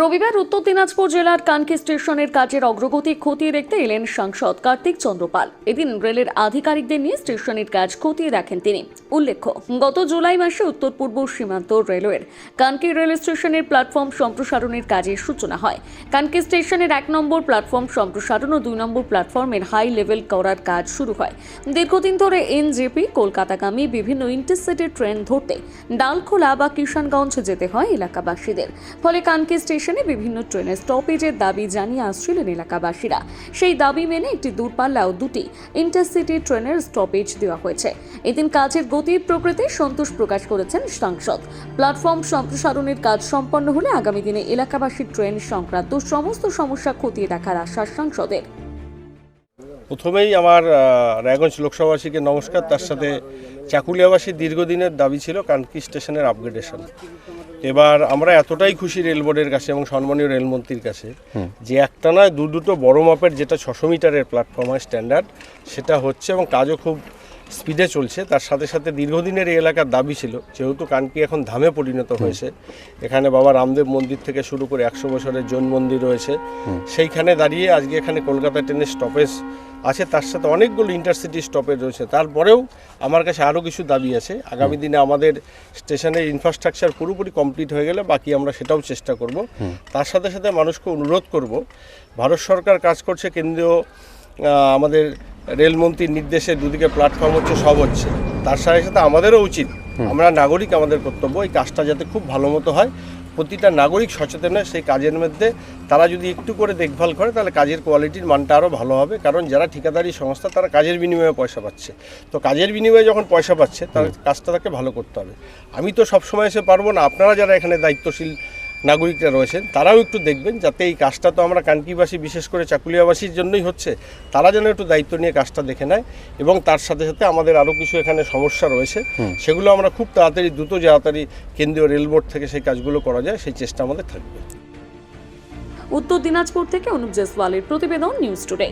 রবিবার উত্তর দিনাজপুর জেলার কানকি স্টেশনের কাজের অগ্রগতি খতিয়ে দেখতে এলেন সাংসদ কার্তিক চন্দ্রপাল এদিন রেলের আধিকারিকদের নিয়ে স্টেশনের কাজ খতিয়ে দেখেন তিনি। উল্লেখ্য, গত জুলাই মাসে উত্তর পূর্ব সীমান্ত রেলওয়ের কানকি রেল স্টেশনের প্ল্যাটফর্ম সম্প্রসারণের কাজের সূচনা হয়। কানকি স্টেশনের এক নম্বর প্ল্যাটফর্ম সম্প্রসারণ ও দুই নম্বর প্ল্যাটফর্মের হাই লেভেল করার কাজ শুরু হয়। দীর্ঘদিন ধরে এনজেপি, কলকাতাগামী বিভিন্ন ইন্টারসিটি ট্রেন ধরতে ডালখোলা বা কিষানগঞ্জ যেতে হয় এলাকাবাসীদের। ফলে কানকি স্টেশনে বিভিন্ন ট্রেনের স্টপেজের দাবি জানিয়ে আসছিলেন এলাকাবাসীরা। সেই দাবি মেনে একটি দূরপাল্লা ও দুটি ইন্টারসিটি ট্রেনের স্টপেজ দেওয়া হয়েছে। এদিন কাজের গতির প্রকৃতি সন্তোষ প্রকাশ করেছেন সাংসদ। প্ল্যাটফর্ম সম্প্রসারণের কাজ সম্পন্ন হলে আগামী দিনে এলাকাবাসীর ট্রেন সংক্রান্ত সমস্ত সমস্যা খতিয়ে দেখার আশ্বাস সাংসদের। প্রথমেই আমার রায়গঞ্জ লোকসভাবাসীকে নমস্কার। তার সাথে চাকুলিয়াবাসীর দীর্ঘদিনের দাবি ছিল কানকি স্টেশনের আপগ্রেডেশন এবার আমরা এতটাই খুশি রেল বোর্ডের কাছে এবং সম্মানীয় রেলমন্ত্রীর কাছে যে একটা নয় দু দুটো বড় মাপের যেটা ছশো মিটারের প্ল্যাটফর্ম হয় স্ট্যান্ডার্ড সেটা হচ্ছে এবং কাজও খুব স্পিডে চলছে। তার সাথে সাথে দীর্ঘদিনের এই এলাকার দাবি ছিল যেহেতু কানকি এখন ধামে পরিণত হয়েছে এখানে বাবা রামদেব মন্দির থেকে শুরু করে একশো বছরের জৈন মন্দির রয়েছে। সেইখানে দাঁড়িয়ে আজকে এখানে কলকাতা ট্রেনের স্টপেজ আছে তার সাথে অনেকগুলো ইন্টারসিটি স্টপেজ রয়েছে। তারপরেও আমার কাছে আরও কিছু দাবি আছে। আগামী দিনে আমাদের স্টেশনের ইনফ্রাস্ট্রাকচার পুরোপুরি কমপ্লিট হয়ে গেলে বাকি আমরা সেটাও চেষ্টা করব। তার সাথে সাথে মানুষকে অনুরোধ করব ভারত সরকার কাজ করছে কেন্দ্রীয় আমাদের রেলমন্ত্রীর নির্দেশে দুদিকে প্ল্যাটফর্ম হচ্ছে সব হচ্ছে। তার সাথে সাথে আমাদেরও উচিত আমরা নাগরিক আমাদের কর্তব্য এই কাজটা যাতে খুব ভালো মতো হয়। প্রতিটা নাগরিক সচেতন হয় সেই কাজের মধ্যে তারা যদি একটু করে দেখভাল করে তাহলে কাজের কোয়ালিটির মানটা আরও ভালো হবে। কারণ যারা ঠিকাদারি সংস্থা তারা কাজের বিনিময়ে পয়সা পাচ্ছে। তো কাজের বিনিময়ে যখন পয়সা পাচ্ছে তার কাজটা তাকে ভালো করতে হবে। আমি তো সবসময় এসে পারব না। আপনারা যারা এখানে দায়িত্বশীল নাগরিকরা রয়েছেন তারাও একটু দেখবেন যাতে এই কাজটা তো আমরা কানকিবাসী বিশেষ করে চাকুলিয়াবাসীর জন্যই হচ্ছে তারা যেন একটু দায়িত্ব নিয়ে কাজটা দেখে নেয় এবং তার সাথে সাথে আমাদের আরও কিছু এখানে সমস্যা রয়েছে সেগুলো আমরা খুব তাড়াতাড়ি দ্রুত তাড়াতাড়ি কেন্দ্রীয় রেলবোর্ড থেকে সেই কাজগুলো করা যায় সেই চেষ্টা আমাদের থাকবে। উত্তর দিনাজপুর থেকে অনুপ জেসওয়ালের প্রতিবেদন নিউজ টুডে।